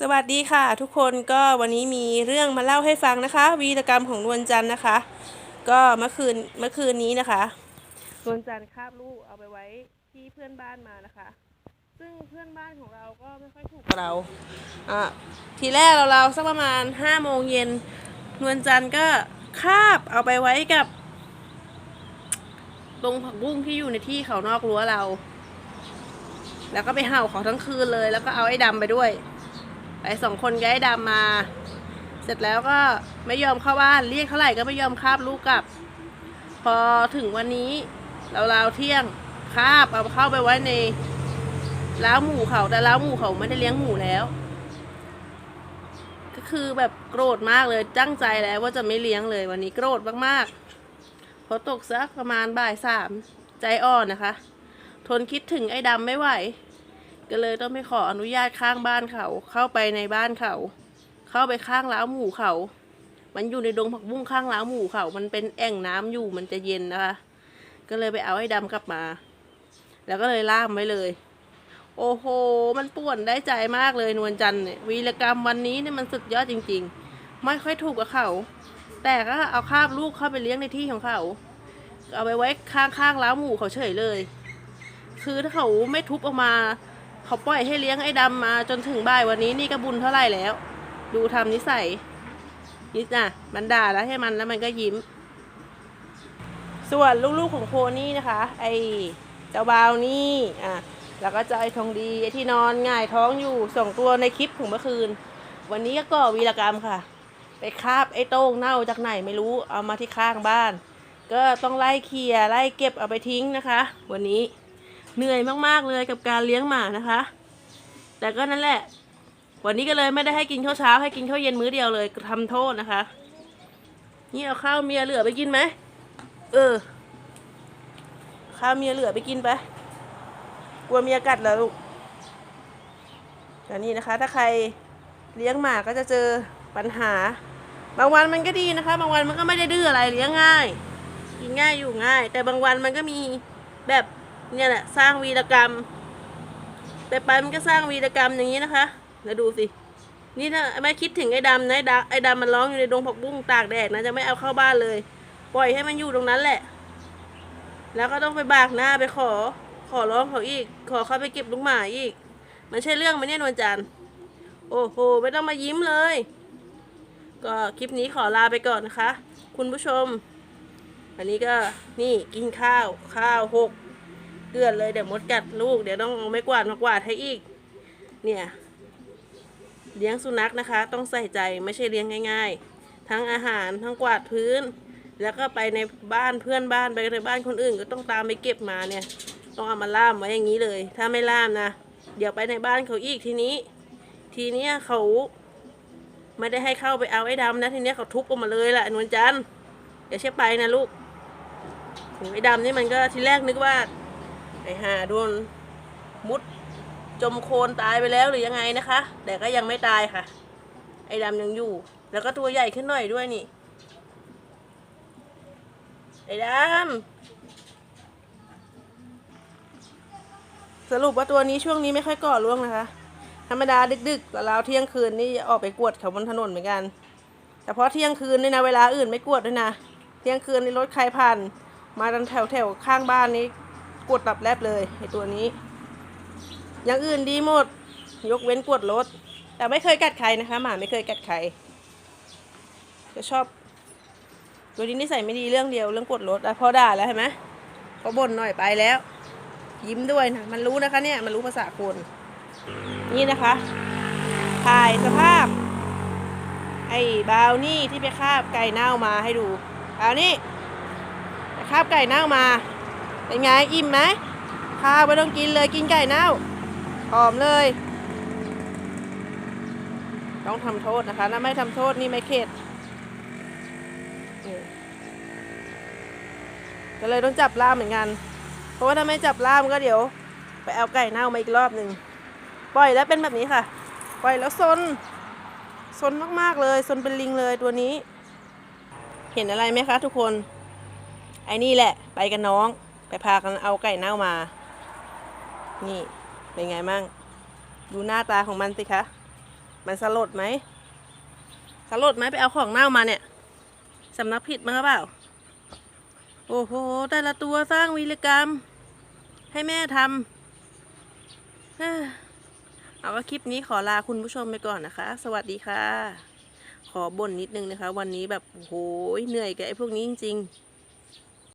สวัสดีค่ะ ทุกคนก็วันนี้มีเรื่องมาเล่าให้ฟังนะคะ วีรกรรมของนวลจันทร์นะคะ ก็เมื่อคืนเมื่อคืนนี้นะคะนวลจันทร์คาบลูกเอาไปไว้ที่เพื่อนบ้านมานะคะ ซึ่งเพื่อนบ้านของเราก็ไม่ค่อยถูกกับเราอะทีแรกเราเราสักประมาณห้าโมงเย็นนวลจันทร์ก็คาบเอาไปไว้กับตรงผักบุ้งที่อยู่ในที่เขานอกรั้วเรา แล้วก็ไปเห่าเขาทั้งคืนเลย แล้วก็เอาไอ้ดำไปด้วย ไปสองคนกับไอ้ดำมา เสร็จแล้วก็ไม่ยอมเข้าบ้านเรียกเท่าไหร่ก็ไม่ยอมคาบลูกกลับ พอถึงวันนี้เราราวๆเที่ยงคาบเอาเข้าไปไว้ในล้าวหมูเขาแต่ล้าวหมูเขาไม่ได้เลี้ยงหมูแล้ว ก็คือแบบโกรธมากเลยตั้งใจแล้วว่าจะไม่เลี้ยงเลยวันนี้โกรธมากๆพอตกสักประมาณบ่ายสามใจอ่อนนะคะ ทนคิดถึงไอ้ดำไม่ไหว ก็เลยต้องไปขออนุญาตข้างบ้านเขา เข้าไปในบ้านเขา เข้าไปข้างล้าวหมูเขา มันอยู่ในดงผักบุ้งข้างล้าวหมูเขา มันเป็นแอ่งน้ำอยู่มันจะเย็นนะคะ ก็เลยไปเอาไอ้ดำกลับมา แล้วก็เลยล่ามไว้เลย โอ้โห มันป่วนได้ใจมากเลยนวลจันทร์เนี่ยวีรกรรมวันนี้เนี่ยมันสุดยอดจริง ๆ ไม่ค่อยถูกกับเขา แต่ก็เอาคาบลูกเข้าไปเลี้ยงในที่ของเขา เอาไปไว้ข้างๆล้าวหมูเขาเฉยเลย คือถ้าเขาไม่ทุบออกมา เขาปล่อยให้เลี้ยงไอ้ดำมาจนถึงบ่ายวันนี้นี่ก็บุญเท่าไหร่แล้ว ดูทำนิสัยนี่น่ะ มันด่าแล้วให้มันแล้วมันก็ยิ้ม ส่วนลูกๆของโพนี่นะคะ ไอเจ้าบาวนี่อะแล้วก็เจ้าไอทองดีไอที่นอนง่ายท้องอยู่สองตัวในคลิปของเมื่อคืน วันนี้ก็ก่อวีรกรรมค่ะ ไปคาบไอ้โต้งเน่าจากไหนไม่รู้เอามาที่ข้างบ้าน ก็ต้องไล่เคลียร์ไล่เก็บเอาไปทิ้งนะคะ วันนี้ เหนื่อยมากๆเลยกับการเลี้ยงหมานะคะ แต่ก็นั่นแหละ วันนี้ก็เลยไม่ได้ให้กินข้าวเช้า ให้กินข้าวเย็นมื้อเดียวเลยทำโทษนะคะ นี่เอาข้าวเมียเหลือไปกินไหมเออ ข้าวเมียเหลือไปกินไปกลัวเมียกัดเหรอลูกแต่นี่นะคะ ถ้าใครเลี้ยงหมาก็จะเจอปัญหา บางวันมันก็ดีนะคะ บางวันมันก็ไม่ได้ดื้ออะไรเลี้ยงง่าย กินง่ายอยู่ง่าย แต่บางวันมันก็มีแบบ เนี่ยแหละสร้างวีรกรรม แต่ไปมันก็สร้างวีรกรรมอย่างนี้นะคะเดี๋ยวดูสิ นี่ถ้าไม่คิดถึงไอ้ดำนะไอ้ดำไอ้ดำมันร้องอยู่ในดงผักบุ้งตากแดดนะจะไม่เอาเข้าบ้านเลย ปล่อยให้มันอยู่ตรงนั้นแหละ แล้วก็ต้องไปบากหน้าไปขอ ขอร้องเขาอีก ขอเขาไปเก็บลูกหมาอีก มันใช่เรื่องไหมเนี่ยนวลจันทร์โอ้โหไม่ต้องมายิ้มเลย ก็คลิปนี้ขอลาไปก่อนนะคะ คุณผู้ชม อันนี้ก็นี่กินข้าวข้าวหก เกลือนเลยเดี๋ยวมดกัดลูกเดี๋ยวต้องเอาไม้กวาดมากวาดให้อีก เนี่ยเลี้ยงสุนัขนะคะ ต้องใส่ใจไม่ใช่เลี้ยงง่าย ๆ ทั้งอาหารทั้งกวาดพื้น แล้วก็ไปในบ้านเพื่อนบ้านไปในบ้านคนอื่น ก็ต้องตามไปเก็บมาเนี่ย ต้องเอามาล่ามไว้อย่างนี้เลย ถ้าไม่ล่ามนะเดี๋ยวไปในบ้านเขาอีกทีนี้ ทีเนี้ยเขาไม่ได้ให้เข้าไปเอาไอ้ดำนะทีเนี้ยเขาทุบออกมาเลยแหละนวลจันทร์เดี๋ยวเชื่อไปนะลูกถึงไอ้ดำนี่มันก็ทีแรกนึกว่า ไอ้ห่าโดนมุดจมโคลนตายไปแล้วหรือยังไงนะคะ แต่ก็ยังไม่ตายค่ะ ไอ้ดำยังอยู่ แล้วก็ตัวใหญ่ขึ้นหน่อยด้วยนี่ ไอ้ดำสรุปว่าตัวนี้ช่วงนี้ไม่ค่อยก่อร่วงนะคะ ธรรมดาดึกๆแล้วเที่ยงคืนนี่ออกไปกวดเขาบนถนนเหมือนกัน แต่เพอเที่ยงคืนนี่นะเวลาอื่นไม่กวดด้วยนะ เที่ยงคืนนี่รถใครผ่าน มาทางแถวแถวๆข้างบ้านนี้ กดตับแลบเลยไอตัวนี้ อย่างอื่นดีหมด ยกเว้นกวดรถ แต่ไม่เคยกัดใครนะคะหมาไม่เคยกัดใครจะชอบ ตัวนี้นิสัยไม่ดีเรื่องเดียวเรื่องกวดรถอะพอด่าแล้วเห็นไหมพอบ่นหน่อยไปแล้ว ยิ้มด้วยนะมันรู้นะคะเนี่ยมันรู้ภาษาคนนี่นะคะถ่ายสภาพ ไอ้บาวนี่ที่ไปคาบไก่เน่ามาให้ดูบราวนี่ไปคาบไก่เน่ามา เป็นไงอิ่มไหมข้าวไม่ต้องกินเลยกินไก่เน่าหอมเลย ต้องทำโทษนะคะถ้าไม่ทำโทษนี่ไม่เข็ดก็เลยต้องจับล่ามเหมือนกัน เพราะว่าถ้าไม่จับล่ามก็เดี๋ยว ไปเอาไก่เน่ามาอีกรอบหนึ่งปล่อยแล้วเป็นแบบนี้ค่ะ ปล่อยแล้วซนซนมากๆเลยซนเป็นลิงเลยตัวนี้ เห็นอะไรไหมคะทุกคน ไอ้นี่แหละ ไปกับน้อง ไปพากันเอาไก่เน่ามา นี่เป็นไงมั่ง ดูหน้าตาของมันสิคะ มันสลดไหม สลดไหมไปเอาของเน่ามาเนี่ย สำนักผิดมาหรือเปล่า โอ้โห แต่ละตัวสร้างวีรกรรม ให้แม่ทำเอ้อเอาคลิปนี้ขอลาคุณผู้ชมไปก่อนนะคะ สวัสดีค่ะ ขอบ่นนิดนึงนะคะ วันนี้แบบโอ้โหเหนื่อยกับไอ้พวกนี้จริง ๆ